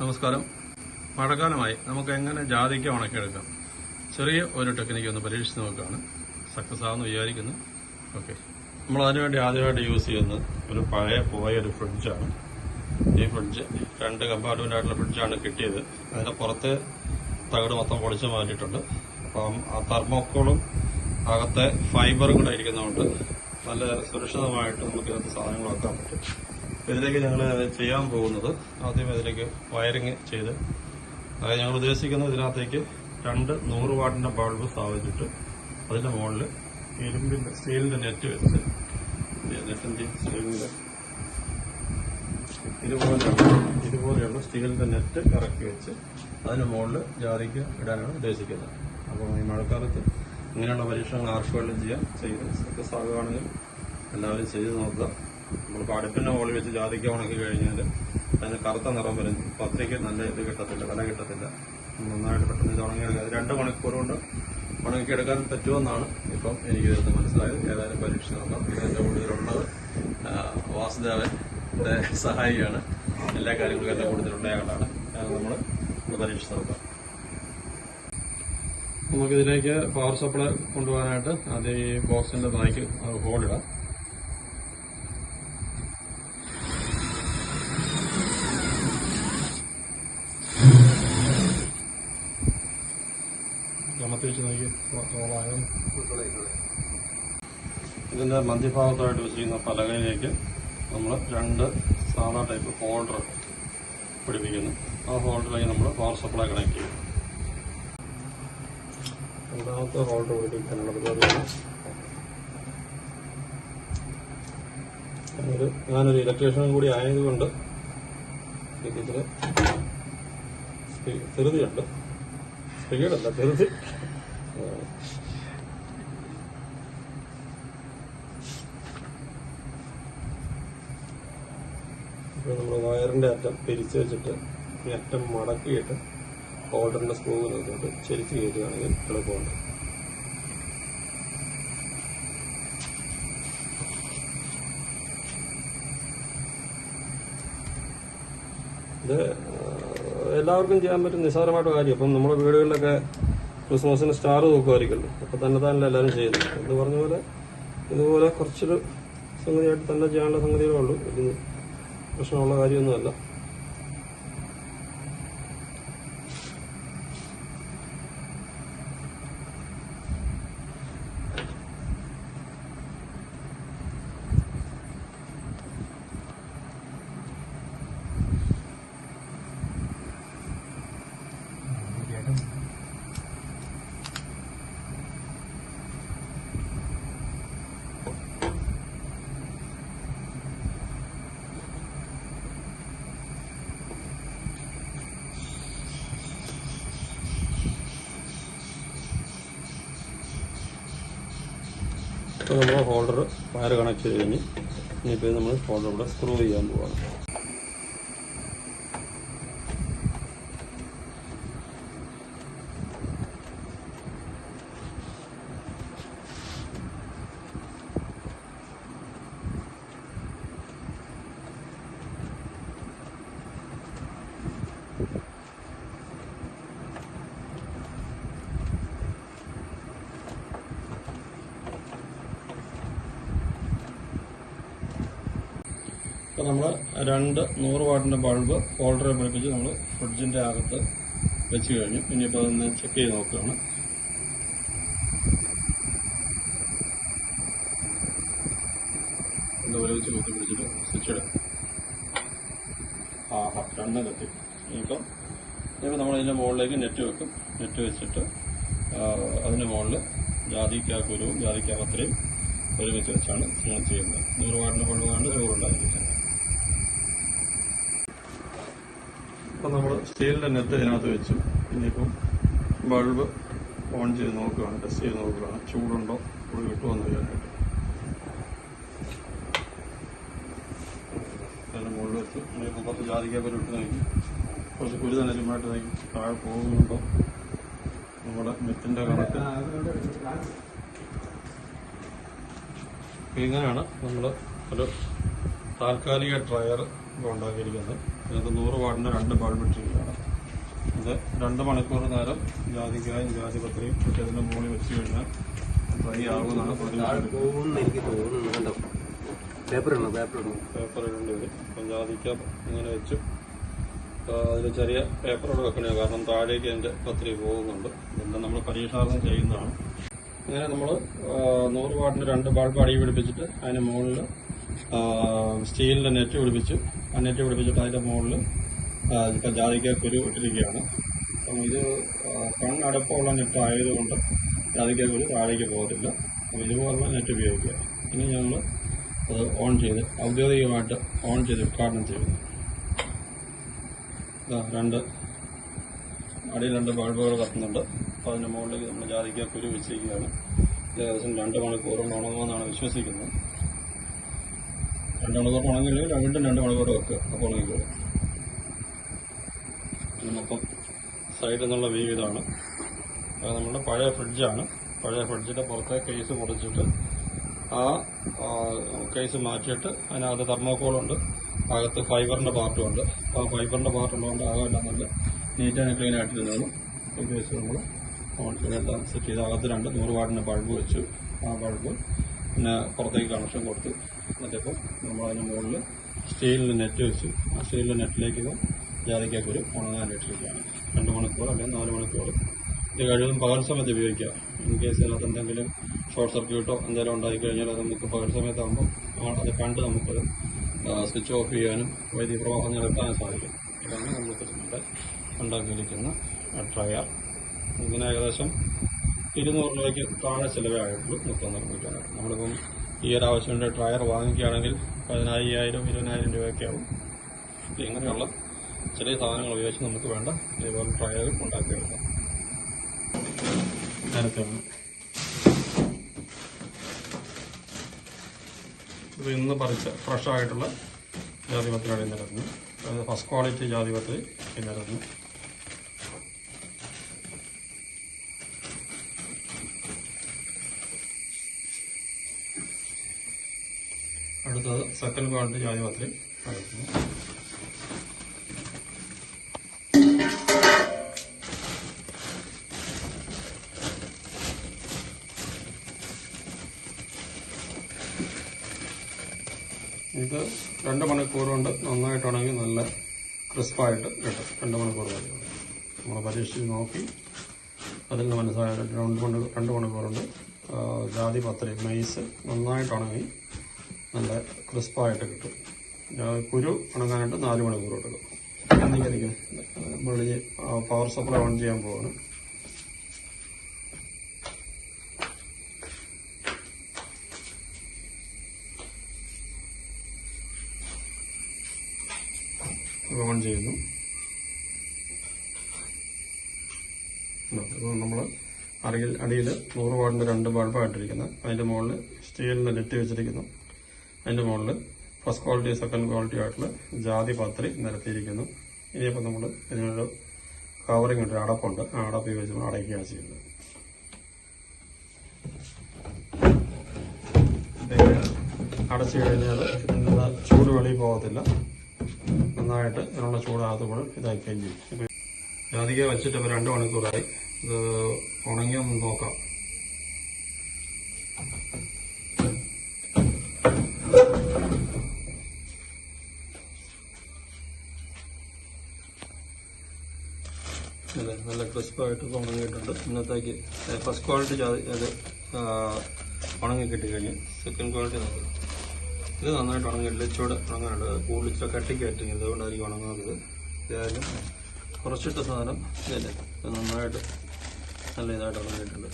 നമസ്കാരം. മഴക്കാലമായി നമുക്ക് എങ്ങനെ ജാതിക്ക ഉണക്കിയെടുക്കാം ചെറിയ ഒരു ടെക്നിക്ക് ഒന്ന് പരീക്ഷിച്ച് നോക്കുകയാണ്. സക്സസ് ആവുമെന്ന് വിചാരിക്കുന്നു. ഓക്കെ നമ്മൾ അതിനുവേണ്ടി ആദ്യമായിട്ട് യൂസ് ചെയ്യുന്ന ഒരു പഴയ പോയ ഒരു ഫ്രിഡ്ജാണ് ഈ ഫ്രിഡ്ജ് രണ്ട് കമ്പാർട്ട്മെന്റായിട്ടുള്ള ഫ്രിഡ്ജാണ് കിട്ടിയത്. അതിന്റെ പുറത്തെ തകട് മൊത്തം പൊളിച്ച് മാറ്റിയിട്ടുണ്ട്. അപ്പം ആ തെർമോക്കോളും അകത്തെ ഫൈബറും കൂടെ ഇരിക്കുന്നതുകൊണ്ട് നല്ല സുരക്ഷിതമായിട്ട് നമുക്ക് ഇതിനകത്ത് സാധനങ്ങൾ വെക്കാൻ പറ്റും ഇതിലേക്ക് ഞങ്ങൾ ചെയ്യാൻ പോകുന്നത് ആദ്യം ഇതിലേക്ക് വയറിങ് ചെയ്ത്. അതായത് ഞങ്ങൾ ഉദ്ദേശിക്കുന്നത് ഇതിനകത്തേക്ക് രണ്ട് നൂറ് വാട്ടിന്റെ ബൾബ് സ്ഥാപിച്ചിട്ട് അതിന്റെ മുകളിൽ ഇരുമ്പിന്റെ സ്റ്റീലിന്റെ നെറ്റ് വെച്ച്. നെറ്റിന്റെ സ്റ്റീലിന്റെ. ഇതുപോലെയുള്ള ഇതുപോലെയുള്ള സ്റ്റീലിന്റെ നെറ്റ് ഇറക്കി വെച്ച് അതിന് മുകളിൽ ജാതിക്ക് ഇടാനാണ് ഉദ്ദേശിക്കുന്നത്. അപ്പോൾ ഈ മഴക്കാലത്ത് ഇങ്ങനെയുള്ള പരീക്ഷണങ്ങൾ ആർക്ക് വേണമെങ്കിലും ചെയ്യാം. ചെയ്ത് സാധ്യമാണെങ്കിൽ എല്ലാവരും ചെയ്ത് നോക്കുക. നമ്മൾ അടുപ്പിന്റെ മുകളിൽ വെച്ച് ജാതിക്ക ഉണക്കി കഴിഞ്ഞാൽ അതിന് കറുത്ത നിറം വരും. പത്രയ്ക്ക് നല്ല ഇത് കിട്ടത്തില്ല വില കിട്ടത്തില്ല. നന്നായിട്ട് പെട്ടെന്ന് ഇത് ഉണങ്ങിയെടുക്കുക അത് രണ്ട് മണിക്കൂർ കൊണ്ട് ഉണക്കിയെടുക്കാൻ പറ്റുമെന്നാണ് ഇപ്പം എനിക്ക് ഇതിന് മനസ്സിലായത്. ഏതായാലും പരീക്ഷ നോക്കാം എന്റെ കൂടുതലുള്ളത് വാസുദേവൻ സഹായിയാണ്. എല്ലാ കാര്യങ്ങളും എന്റെ കൂടുതലുള്ള ആളാണ് നമ്മൾ പരീക്ഷ നോക്കാം നമുക്കിതിലേക്ക് പവർ സപ്ലൈ കൊണ്ടുപോകാനായിട്ട് അത് ഈ ബോക്സിന്റെ ബാക്ക് ഹോളിടാം കമത്തി വെച്ച് നോക്കി ഓളായോ ഇതിന്റെ മധ്യഭാഗത്തായിട്ട് വെച്ചിരിക്കുന്ന പലകയിലേക്ക് നമ്മൾ രണ്ട് സാധാ ടൈപ്പ് ഹോൾഡർ പിടിപ്പിക്കുന്നു. ആ ഹോൾഡറിലേക്ക് നമ്മൾ പവർ സപ്ലൈ കണക്ട് ചെയ്യും. രണ്ടാമത്തെ ഹോൾഡർ പിടിപ്പിക്കാനുള്ള പരിപാടിയാണ്. ഞാനൊരു ഇലക്ട്രീഷ്യനും കൂടി ആയതുകൊണ്ട് എനിക്കിതിൽ ധൃതിയുണ്ട്. സ്പീഡല്ല ധൃതി. നമ്മൾ വയറിന്റെ അറ്റം പിരിച്ച് വെച്ചിട്ട് ഈ അറ്റം മടക്കിയിട്ട് ഹോൾഡറിന്റെ സ്ക്രൂ നോക്കിയിട്ട് ചെരിച്ച് കയറ്റുകയാണെങ്കിൽ എളുപ്പമുണ്ട് ഇത് എല്ലാവർക്കും ചെയ്യാൻ പറ്റും നിസ്സാരമായിട്ട് കാര്യം. അപ്പം നമ്മുടെ വീടുകളിലൊക്കെ ക്രിസ്മസിന് സ്റ്റാർ തൂക്കുമായിരിക്കുമല്ലോ. അപ്പം തന്നെ തന്നെ എല്ലാവരും ചെയ്യുന്നു. എന്ന് പറഞ്ഞ പോലെ ഇതുപോലെ കുറച്ചൊരു സംഗതിയായിട്ട് തന്നെ ചെയ്യാനുള്ള സംഗതികളേ ഉള്ളൂ. ഇതിന് പ്രശ്നമുള്ള കാര്യമൊന്നുമല്ല. ഇപ്പോൾ നമ്മൾ ഹോൾഡർ വയർ കണക്ട് ചെയ്ത് കഴിഞ്ഞ് ഇനിയിപ്പോൾ നമ്മൾ ഹോൾഡർ ഇവിടെ സ്ക്രൂ ചെയ്യാൻ പോവാണ്. നമ്മൾ രണ്ട് നൂറ് വാട്ടിന്റെ ബൾബ് ഹോൾഡറെ പിടിപ്പിച്ച് നമ്മൾ ഫ്രിഡ്ജിന്റെ അകത്ത് വെച്ച് കഴിഞ്ഞു. ഇനിയിപ്പോൾ അതൊന്ന് ചെക്ക് ചെയ്ത് നോക്കുകയാണ്. ഒന്ന് വെച്ച് കുത്തി പിടിച്ചിട്ട് സ്വിച്ച് ഇടാം ആ ആ രണ്ടും കത്തി ഇനിയിപ്പം ഇനിയിപ്പോൾ നമ്മൾ ഇതിന്റെ മുകളിലേക്ക് നെറ്റ് വെക്കും. നെറ്റ് വെച്ചിട്ട് അതിന്റെ മുകളിൽ ജാതിക്ക കുരുവും ജാതിക്ക പത്രയും ഒരുമിച്ച് വെച്ചാണ് നിങ്ങൾ ചെയ്യുന്നത്. നൂറ് വാട്ടിന്റെ ബൾബാണ് ചോറുണ്ടായിരിക്കുന്നത് ഇപ്പം നമ്മൾ സ്റ്റീലിന്റെ നെറ്റ് ഇതിനകത്ത് വെച്ചു. ഇനിയിപ്പം ബൾബ് ഓൺ ചെയ്ത് നോക്കുകയാണ് ടെസ്റ്റ് ചെയ്ത് നോക്കുകയാണ് ചൂടുണ്ടോ? ചൂട് കിട്ടുമോ എന്ന് അറിയാനായിട്ട്. അതിന്റെ മുകളിൽ വെച്ച് ഇനിയിപ്പോൾ കുറച്ച് ഇട്ട് കുറച്ച് കുരു തന്നെ ചുമ്മായിട്ട് നോക്കി. താഴെ പോകുന്നുണ്ടോ? നമ്മുടെ നെറ്റിന്റെ കണക്ക്. ഇങ്ങനെയാണ് നമ്മൾ ഒരു താൽക്കാലിക ഇപ്പോൾ ഉണ്ടാക്കിയിരിക്കുന്നത്. ഇതിനകത്ത് നൂറ് വാട്ടിന്റെ രണ്ട് ബൾബ് ഇട്ടിരിക്കുകയാണ്. ഇത് രണ്ട് മണിക്കൂർ നേരം ജാതിക്കായും ജാതിപത്രിയും ഒക്കെ ഇതിന്റെ മുകളിൽ വെച്ച് കഴിഞ്ഞാൽ ഡ്രൈ ആകുമെന്നാണ് പേപ്പർ ഇടണം? പേപ്പർ ഇടണം? പേപ്പർ ഇടേണ്ടി വരും. അപ്പം ജാതിക്ക ഇങ്ങനെ വെച്ച്. അതിൽ ചെറിയ പേപ്പറോട് വെക്കണേ കാരണം താഴേക്ക് അതിന്റെ പത്രി പോകുന്നുണ്ട്. ഇതെല്ലാം നമ്മൾ പരീക്ഷാർത്ഥം ചെയ്യുന്നതാണ്. ഇങ്ങനെ നമ്മൾ നൂറ് വാട്ടിന് രണ്ട് ബൾബ് അടി പിടിപ്പിച്ചിട്ട് അതിന് മുകളിൽ സ്റ്റീലിന്റെ നെറ്റ് പിടിപ്പിച്ചു. നെറ്റ് പിടിപ്പിച്ചിട്ട് അതിന്റെ മുകളിൽ ഇപ്പം ജാതിക്ക കുരു ഇട്ടിരിക്കുകയാണ്. അപ്പം ഇത് കണ്ണടപ്പമുള്ള നെറ്റ് ആയതുകൊണ്ട് ജാതിക്ക കുരു താഴേക്ക് പോകത്തില്ല. അപ്പം ഇതുപോലുള്ള നെറ്റ് ഉപയോഗിക്കുക. ഇനി ഞങ്ങൾ അത് ഓൺ ചെയ്ത് ഔദ്യോഗികമായിട്ട് ഓൺ ചെയ്ത് ഉദ്ഘാടനം ചെയ്യുന്നു. രണ്ട് അടിയിൽ രണ്ട് ബൾബുകൾ കത്തുന്നുണ്ട്. അപ്പോൾ അതിന്റെ മുകളിലേക്ക് നമ്മൾ ജാതിക്ക കുരു വെച്ചിരിക്കുകയാണ് ഏകദേശം രണ്ട് മണിക്കൂർ ഉണങ്ങുമെന്നാണ് വിശ്വസിക്കുന്നത്. രണ്ട് മണിക്കൂർ ഉണങ്ങില്ലെങ്കിൽ വീണ്ടും രണ്ട് മണിക്കൂർ വെക്കുക അപ്പോൾ ഉണങ്ങിക്കോളും. മൊത്തം സൈഡിൽ നിന്നുള്ള വ്യൂ ഇതാണ്. അത് നമ്മുടെ പഴയ ഫ്രിഡ്ജാണ് പഴയ ഫ്രിഡ്ജിന്റെ പുറത്തെ കേസ് പൊടിച്ചിട്ട് ആ കേസ് മാറ്റിയിട്ട് അതിനകത്ത് തെർമോക്കോളുണ്ട് അകത്ത് ഫൈബറിന്റെ പാർട്ടും ഉണ്ട്. അപ്പോൾ ആ ഫൈബറിന്റെ പാർട്ടുള്ളതുകൊണ്ട് ആകെ ആകെല്ലാം നല്ല നീറ്റ് ആൻഡ് ക്ലീൻ ഈ കേസ് നമ്മൾ ഓൺ ചെയ്തെല്ലാം സെറ്റ് ചെയ്ത് അകത്ത് രണ്ട് നൂറ് വാട്ടിന്റെ ബൾബ് വെച്ചു. ആ ബൾബ് പിന്നെ പുറത്തേക്ക് കണക്ഷൻ കൊടുത്തു എന്നിട്ടിപ്പോൾ നമ്മൾ അതിന് മുകളിൽ സ്റ്റീലിന്റെ നെറ്റ് വെച്ച് ആ സ്റ്റീലിന്റെ നെറ്റിലേക്ക് ഇപ്പോൾ ഉണങ്ങാൻ ഉണങ്ങാനിട്ടിരിക്കുകയാണ് രണ്ട് മണിക്കൂർ അല്ലെങ്കിൽ നാല് മണിക്കൂർ. ഇത് കഴിവതും പകൽ സമയത്ത് ഉപയോഗിക്കുക ഇൻ കേസ് അതിനകത്ത് എന്തെങ്കിലും ഷോർട്ട് സർക്യൂട്ടോ എന്തെങ്കിലും ഉണ്ടായി കഴിഞ്ഞാൽ അത് നമുക്ക് പകൽ സമയത്താകുമ്പോൾ അത് കണ്ട് നമുക്കത് സ്വിച്ച് ഓഫ് ചെയ്യാനും വൈദ്യുതി പ്രവാഹം നടത്താനും സാധിക്കും. ഇതാണ് നമുക്ക് ഇവിടെ ഉണ്ടാക്കിയിരിക്കുന്ന ഡ്രയർ ഇതിന് ഏകദേശം ഇരുന്നൂറ് രൂപയ്ക്ക് താഴെ ചിലവായിട്ടുള്ളൂ മുപ്പത്തൊന്ന് നിർമ്മിക്കാനായിട്ട് നമ്മളിപ്പം ഈ ഒരു ആവശ്യമുണ്ട് ടയർ വാങ്ങിക്കുകയാണെങ്കിൽ പതിനായിരം ഇരുപതിനായിരം രൂപയൊക്കെ ആവും. ഇങ്ങനെയുള്ള ചെറിയ സാധനങ്ങൾ ഉപയോഗിച്ച് നമുക്ക് വേണ്ട ഇതേപോലെ ടയർ ഉണ്ടാക്കിയെടുക്കാം. നേരത്തെ ഇത് ഇന്ന് പറിച്ച ഫ്രഷായിട്ടുള്ള ജാതിപത്രിയാണ് അതായത് ഫസ്റ്റ് ക്വാളിറ്റി ജാതിപത്രി ഇന്നിരുന്നു അടുത്തത് സെക്കൻഡ് ക്വാളിറ്റി ജാതിപത്രി എടുക്കുന്നു ഇത് രണ്ട് മണിക്കൂർ കൊണ്ട് നന്നായിട്ടുണ്ടെങ്കിൽ നല്ല ക്രിസ്പായിട്ട് കിട്ടും. രണ്ട് മണിക്കൂർ മതി. നമ്മൾ പരീക്ഷിച്ച് നോക്കി. അതിൽ നിന്ന് മനസ്സിലായ രണ്ട് മണി രണ്ട് മണിക്കൂർ കൊണ്ട് ജാതി പത്രി മെയ്സ് നന്നായിട്ടുണങ്ങി നല്ല ക്രിസ്പായിട്ട് കിട്ടും. കുരു ഉണങ്ങാനായിട്ട് നാല് മണിക്കൂർ എടുക്കും. എന്നിരിക്കും നമ്മൾ ഈ പവർ സപ്ലൈ ഓൺ ചെയ്യാൻ പോവാണ്. ഓൺ ചെയ്യുന്നു. നമ്മൾ അടിയിൽ അടിയിൽ നൂറ് വാട്ടിന്റെ രണ്ട് ബൾബായിട്ടിരിക്കുന്നത് അതിന്റെ മുകളിൽ സ്റ്റീലിന്റെ നെറ്റ് വെച്ചിരിക്കുന്നു. അതിന്റെ മുകളിൽ ഫസ്റ്റ് ക്വാളിറ്റി സെക്കൻഡ് ക്വാളിറ്റി ആയിട്ടുള്ള ജാതി പത്രി നിരത്തിയിരിക്കുന്നു. ഇനിയിപ്പോൾ നമ്മൾ ഇതിനൊരു കവറിങ് ഉണ്ട് അടപ്പുണ്ട്. ആ അടപ്പ് ഉപയോഗിച്ച് നമ്മൾ അടയ്ക്കുകയാണ് ചെയ്യുന്നത്. അടച്ചു കഴിഞ്ഞാൽ ഇതിനുള്ള ചൂട് വെളിയിൽ പോകത്തില്ല. നന്നായിട്ട് ഇതിനുള്ള ചൂടാകത്ത് കൂടെ ഇതാക്കുകയും ചെയ്യും. ജാതിക വെച്ചിട്ട് ഇപ്പോൾ രണ്ട് മണിക്കൂറായി. ഇത് ഉണങ്ങിയൊന്ന് നോക്കാം. ക്രിസ്പായിട്ട് ഉണങ്ങിയിട്ടുണ്ട് ഇന്നത്തേക്ക് ഫസ്റ്റ് ക്വാളിറ്റി അത് ഉണങ്ങി കിട്ടിക്കഴിഞ്ഞ് സെക്കൻഡ് ക്വാളിറ്റി നോക്കാം ഇത് നന്നായിട്ട് ഉണങ്ങിയിട്ടില്ല ഇച്ചിരി ഉണങ്ങാനുണ്ട്. കൂടുതൽ ഇച്ചിരി കട്ടിക്കായിട്ട് അതുകൊണ്ടായിരിക്കും ഉണങ്ങാത്തത് ഏതായാലും കുറച്ചിട്ട സാധനം ഇതല്ലേ. ഇത് നന്നായിട്ട് നല്ല ഇതായിട്ട് ഉണങ്ങിയിട്ടുണ്ട്.